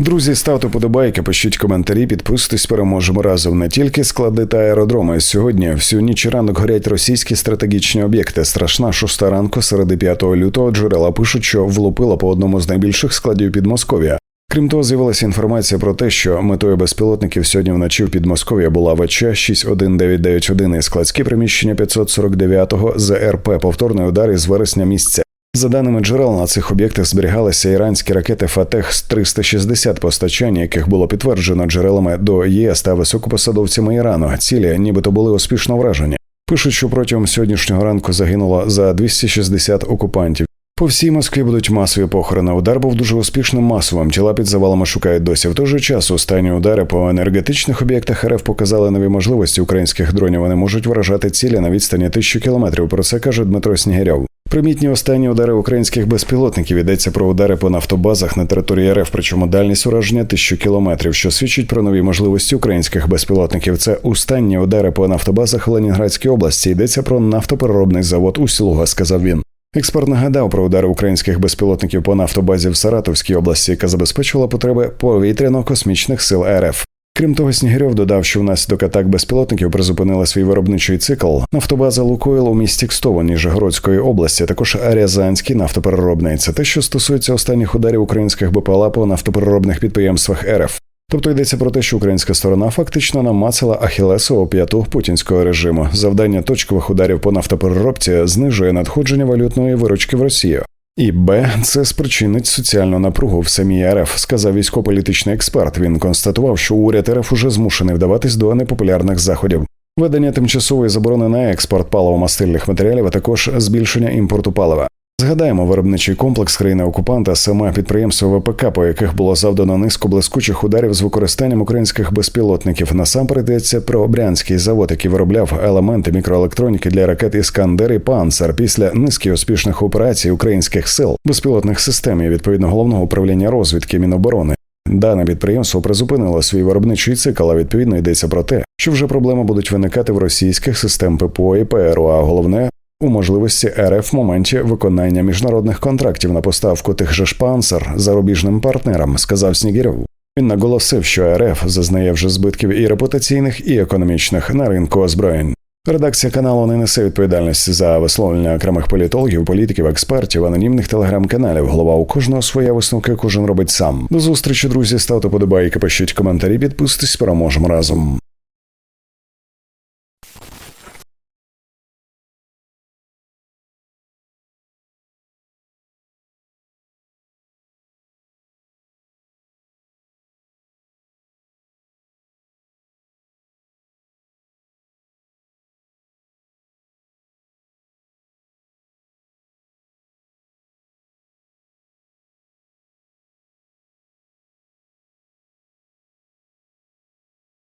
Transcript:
Друзі, ставте подобайки, пишіть коментарі, підписуйтесь, переможемо разом. Не тільки склади та аеродроми. Сьогодні всю ніч ранок горять російські стратегічні об'єкти. Страшна шоста ранку середи 5 лютого джерела пишуть, що влупила по одному з найбільших складів Підмосков'я. Крім того, з'явилася інформація про те, що метою безпілотників сьогодні вночі в Підмосков'я була ВЧ 61991 і складські приміщення 549-го ЗРП. Повторний удар із вересня місця. За даними джерел, на цих об'єктах зберігалися іранські ракети Фатех з 360 постачання, яких було підтверджено джерелами до ЄС та високопосадовцями Ірану. Цілі, нібито були успішно вражені. Пишуть, що протягом сьогоднішнього ранку загинуло за 260 окупантів. По всій Москві будуть масові похорони. Удар був дуже успішним масовим. Тіла під завалами шукають досі. В той же час останні удари по енергетичних об'єктах РФ показали нові можливості українських дронів. Вони можуть вражати цілі на відстані тисячу кілометрів. Про це каже Дмитро Снігирьов. Примітні останні удари українських безпілотників йдеться про удари по нафтобазах на території РФ, причому дальність ураження тисячу кілометрів, що свідчить про нові можливості українських безпілотників. Це останні удари по нафтобазах в Ленінградській області. Йдеться про нафтопереробний завод Услуга, сказав він. Експерт нагадав про удари українських безпілотників по нафтобазі в Саратовській області, яка забезпечувала потреби повітряно-космічних сил РФ. Крім того, Снігирьов додав, що внаслідок атак безпілотників призупинила свій виробничий цикл. Нафтобаза Лукойл у місті Кстово Ніжегородської області, також Рязанський нафтопереробний. Це те, що стосується останніх ударів українських БПЛА по нафтопереробних підприємствах РФ. Тобто йдеться про те, що українська сторона фактично намацала Ахілесову п'яту путінського режиму. Завдання точкових ударів по нафтопереробці знижує надходження валютної виручки в Росію. І Б це спричинить соціальну напругу в самій РФ, сказав військово-політичний експерт. Він констатував, що уряд РФ уже змушений вдаватись до непопулярних заходів. Ведення тимчасової заборони на експорт паливо-мастильних матеріалів, а також збільшення імпорту палива. Згадаємо, виробничий комплекс країни окупанта, саме підприємство ВПК, по яких було завдано низку блискучих ударів з використанням українських безпілотників. Насамперед йдеться про Брянський завод, який виробляв елементи мікроелектроніки для ракет Іскандер і Панцер після низки успішних операцій українських сил безпілотних систем і відповідно головного управління розвідки Міноборони. Дане підприємство призупинило свій виробничий цикл, а відповідно йдеться про те, що вже проблеми будуть виникати в російських систем ППО і ПРО, а головне у можливості РФ в моменті виконання міжнародних контрактів на поставку тих же ж панцер зарубіжним партнерам, сказав Снігіров. Він наголосив, що РФ зазнає вже збитків і репутаційних, і економічних на ринку озброєнь. Редакція каналу не несе відповідальності за висловлення окремих політологів, політиків, експертів, анонімних телеграм-каналів. Голова у кожного своя висновка, кожен робить сам. До зустрічі, друзі. Ставте подобайки, пишіть коментарі, підписуйтесь, переможемо разом.